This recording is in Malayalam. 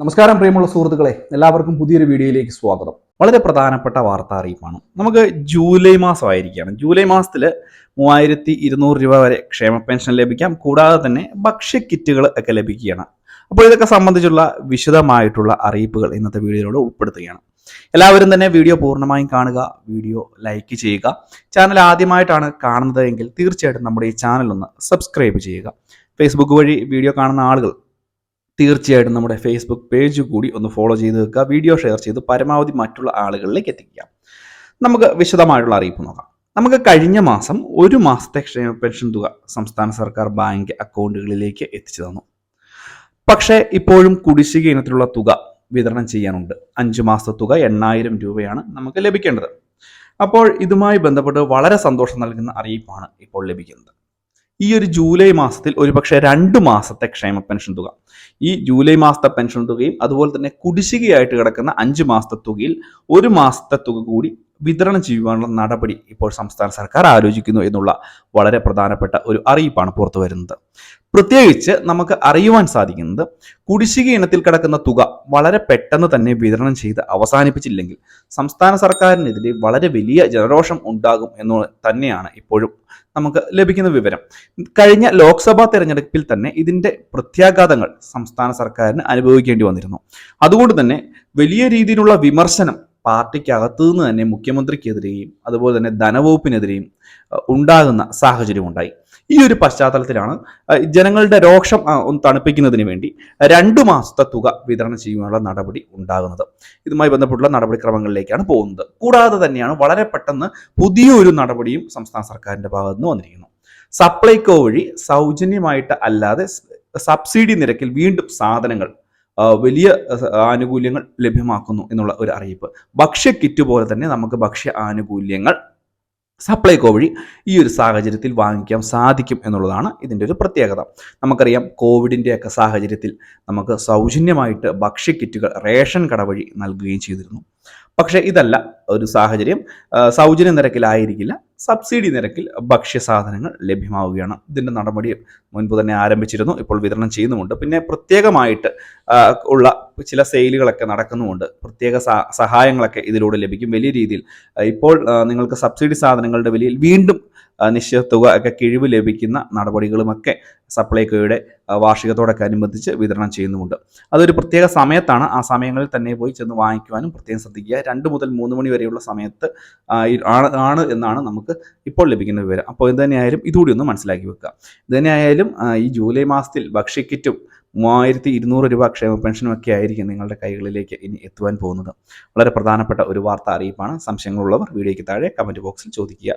നമസ്കാരം പ്രിയമുള്ള സുഹൃത്തുക്കളെ. എല്ലാവർക്കും പുതിയൊരു വീഡിയോയിലേക്ക് സ്വാഗതം. വളരെ പ്രധാനപ്പെട്ട വാർത്താ അറിയിപ്പാണ്. നമുക്ക് ജൂലൈ മാസമായിരിക്കുകയാണ്. ജൂലൈ മാസത്തിൽ മൂവായിരത്തി ഇരുന്നൂറ് രൂപ വരെ ക്ഷേമ പെൻഷൻ ലഭിക്കാം. കൂടാതെ തന്നെ ഭക്ഷ്യ കിറ്റുകൾ ഒക്കെ ലഭിക്കുകയാണ്. അപ്പോൾ ഇതൊക്കെ സംബന്ധിച്ചുള്ള വിശദമായിട്ടുള്ള അറിയിപ്പുകൾ ഇന്നത്തെ വീഡിയോയിലൂടെ ഉൾപ്പെടുത്തുകയാണ്. എല്ലാവരും തന്നെ വീഡിയോ പൂർണമായും കാണുക വീഡിയോ ലൈക്ക് ചെയ്യുക. ചാനൽ ആദ്യമായിട്ടാണ് കാണുന്നത് എങ്കിൽ തീർച്ചയായിട്ടും നമ്മുടെ ഈ ചാനൽ ഒന്ന് സബ്സ്ക്രൈബ് ചെയ്യുക. ഫേസ്ബുക്ക് വഴി വീഡിയോ കാണുന്ന ആളുകൾ തീർച്ചയായിട്ടും നമ്മുടെ ഫേസ്ബുക്ക് പേജ് കൂടി ഒന്ന് ഫോളോ ചെയ്ത് വെക്കുക വീഡിയോ ഷെയർ ചെയ്ത് പരമാവധി മറ്റുള്ള ആളുകളിലേക്ക് എത്തിക്കുക. നമുക്ക് വിശദമായിട്ടുള്ള അറിയിപ്പ് നോക്കാം. നമുക്ക് കഴിഞ്ഞ മാസം ഒരു മാസത്തെ ക്ഷേമ പെൻഷൻ തുക സംസ്ഥാന സർക്കാർ ബാങ്ക് അക്കൗണ്ടുകളിലേക്ക് എത്തിച്ചു തന്നു. പക്ഷേ ഇപ്പോഴും കുടിശ്ശിക ഇനത്തിലുള്ള തുക വിതരണം ചെയ്യാനുണ്ട്. അഞ്ചു മാസത്തെ തുക എണ്ണായിരം രൂപയാണ് നമുക്ക് ലഭിക്കേണ്ടത്. അപ്പോൾ ഇതുമായി ബന്ധപ്പെട്ട് വളരെ സന്തോഷം നൽകുന്ന അറിയിപ്പാണ് ഇപ്പോൾ ലഭിക്കുന്നത്. ഈ ഒരു ജൂലൈ മാസത്തിൽ ഒരുപക്ഷെ രണ്ട് മാസത്തെ ക്ഷേമ പെൻഷൻ തുക. ഈ ജൂലൈ മാസത്തെ പെൻഷൻ തുകയും അതുപോലെ തന്നെ കുടിശ്ശികയായിട്ട് കിടക്കുന്ന അഞ്ച് മാസത്തെ തുകയിൽ ഒരു മാസത്തെ തുക കൂടി വിതരണം ചെയ്യുവാനുള്ള നടപടി ഇപ്പോൾ സംസ്ഥാന സർക്കാർ ആലോചിക്കുന്നു എന്നുള്ള വളരെ പ്രധാനപ്പെട്ട ഒരു അറിയിപ്പാണ് പുറത്തു വരുന്നത് പ്രത്യേകിച്ച് നമുക്ക് അറിയുവാൻ സാധിക്കുന്നത് കുടിശ്ശിക ഇനത്തിൽ കിടക്കുന്ന തുക വളരെ പെട്ടെന്ന് തന്നെ വിതരണം ചെയ്ത് അവസാനിപ്പിച്ചില്ലെങ്കിൽ സംസ്ഥാന സർക്കാരിനെതിരെ വളരെ വലിയ ജനരോഷം ഉണ്ടാകും എന്ന് തന്നെയാണ് ഇപ്പോഴും നമുക്ക് ലഭിക്കുന്ന വിവരം. കഴിഞ്ഞ ലോക്സഭാ തെരഞ്ഞെടുപ്പിൽ തന്നെ ഇതിന്റെ പ്രത്യാഘാതങ്ങൾ സംസ്ഥാന സർക്കാരിന് അനുഭവിക്കേണ്ടി വന്നിരുന്നു. അതുകൊണ്ട് തന്നെ വലിയ രീതിയിലുള്ള വിമർശനം പാർട്ടിക്കകത്തു നിന്ന് തന്നെ മുഖ്യമന്ത്രിക്കെതിരെയും അതുപോലെ തന്നെ ധനവകുപ്പിനെതിരെയും ഉണ്ടാകുന്ന സാഹചര്യം ഉണ്ടായി ഈ ഒരു പശ്ചാത്തലത്തിലാണ് ജനങ്ങളുടെ രോക്ഷം ഒന്ന് തണുപ്പിക്കുന്നതിന് വേണ്ടി രണ്ടു മാസത്തെ തുക വിതരണം ചെയ്യുവാനുള്ള നടപടി ഉണ്ടാകുന്നത്. ഇതുമായി ബന്ധപ്പെട്ടുള്ള നടപടിക്രമങ്ങളിലേക്കാണ് പോകുന്നത്. കൂടാതെ തന്നെയാണ് വളരെ പെട്ടെന്ന് പുതിയൊരു നടപടിയും സംസ്ഥാന സർക്കാരിന്റെ ഭാഗത്തു നിന്ന് വന്നിരിക്കുന്നു. സപ്ലൈകോ വഴി സൗജന്യമായിട്ട് അല്ലാതെ സബ്സിഡി നിരക്കിൽ വീണ്ടും സാധനങ്ങൾ വലിയ ആനുകൂല്യങ്ങൾ ലഭ്യമാക്കുന്നു എന്നുള്ള ഒരു അറിയിപ്പ്. ഭക്ഷ്യ കിറ്റ് പോലെ തന്നെ നമുക്ക് ഭക്ഷ്യ ആനുകൂല്യങ്ങൾ സപ്ലൈകോ വഴി ഈ ഒരു സാഹചര്യത്തിൽ വാങ്ങിക്കാൻ സാധിക്കും എന്നുള്ളതാണ് ഇതിന്റെ ഒരു പ്രത്യേകത. നമുക്കറിയാം കോവിഡിന്റെയൊക്കെ സാഹചര്യത്തിൽ നമുക്ക് സൗജന്യമായിട്ട് ഭക്ഷ്യ കിറ്റുകൾ റേഷൻ കട വഴി നൽകുകയും ചെയ്തിരുന്നു. പക്ഷേ ഇതല്ല ഒരു സാഹചര്യം. സൗജന്യ നിരക്കിലായിരിക്കില്ല. സബ്സിഡി നിരക്കിൽ ഭക്ഷ്യസാധനങ്ങൾ ലഭ്യമാവുകയാണ്. ഇതിന്റെ നടപടി മുൻപ് തന്നെ ആരംഭിച്ചിരുന്നു. ഇപ്പോൾ വിതരണം ചെയ്യുന്നുമുണ്ട്. പിന്നെ പ്രത്യേകമായിട്ട് ഉള്ള ചില സെയിലുകളൊക്കെ നടക്കുന്നുമുണ്ട്. പ്രത്യേക സഹായങ്ങളൊക്കെ ഇതിലൂടെ ലഭിക്കും. വലിയ രീതിയിൽ ഇപ്പോൾ നിങ്ങൾക്ക് സബ്സിഡി സാധനങ്ങളുടെ വിലയിൽ വീണ്ടും നിശ്ചിത തുക ഒക്കെ കിഴിവ് ലഭിക്കുന്ന നടപടികളുമൊക്കെ സപ്ലൈകോയുടെ വാർഷികത്തോടൊക്കെ വിതരണം ചെയ്യുന്നുമുണ്ട്. അതൊരു പ്രത്യേക സമയത്താണ് ആ സമയങ്ങളിൽ തന്നെ പോയി ചെന്ന് വാങ്ങിക്കുവാനും പ്രത്യേകം ശ്രദ്ധിക്കുക. രണ്ട് മുതൽ മൂന്ന് മണി വരെയുള്ള സമയത്ത് ആണ് ആണ് എന്നാണ് നമുക്ക് ഇപ്പോൾ ലഭിക്കുന്ന വിവരം. അപ്പോൾ ഇത് തന്നെയായാലും ഇതുകൂടി ഒന്ന് മനസ്സിലാക്കി വെക്കുക. ഇത് തന്നെയായാലും ഈ ജൂലൈ മാസത്തിൽ ഭക്ഷ്യക്കിറ്റും മൂവായിരത്തി ഇരുന്നൂറ് രൂപ ക്ഷേമ പെൻഷനും ഒക്കെ ആയിരിക്കും നിങ്ങളുടെ കൈകളിലേക്ക് ഇനി എത്തുവാൻ പോകുന്നത്. വളരെ പ്രധാനപ്പെട്ട ഒരു വാർത്ത അറിയിപ്പാണ്. സംശയങ്ങളുള്ളവർ വീഡിയോയ്ക്ക് താഴെ കമന്റ് ബോക്സിൽ ചോദിക്കുക.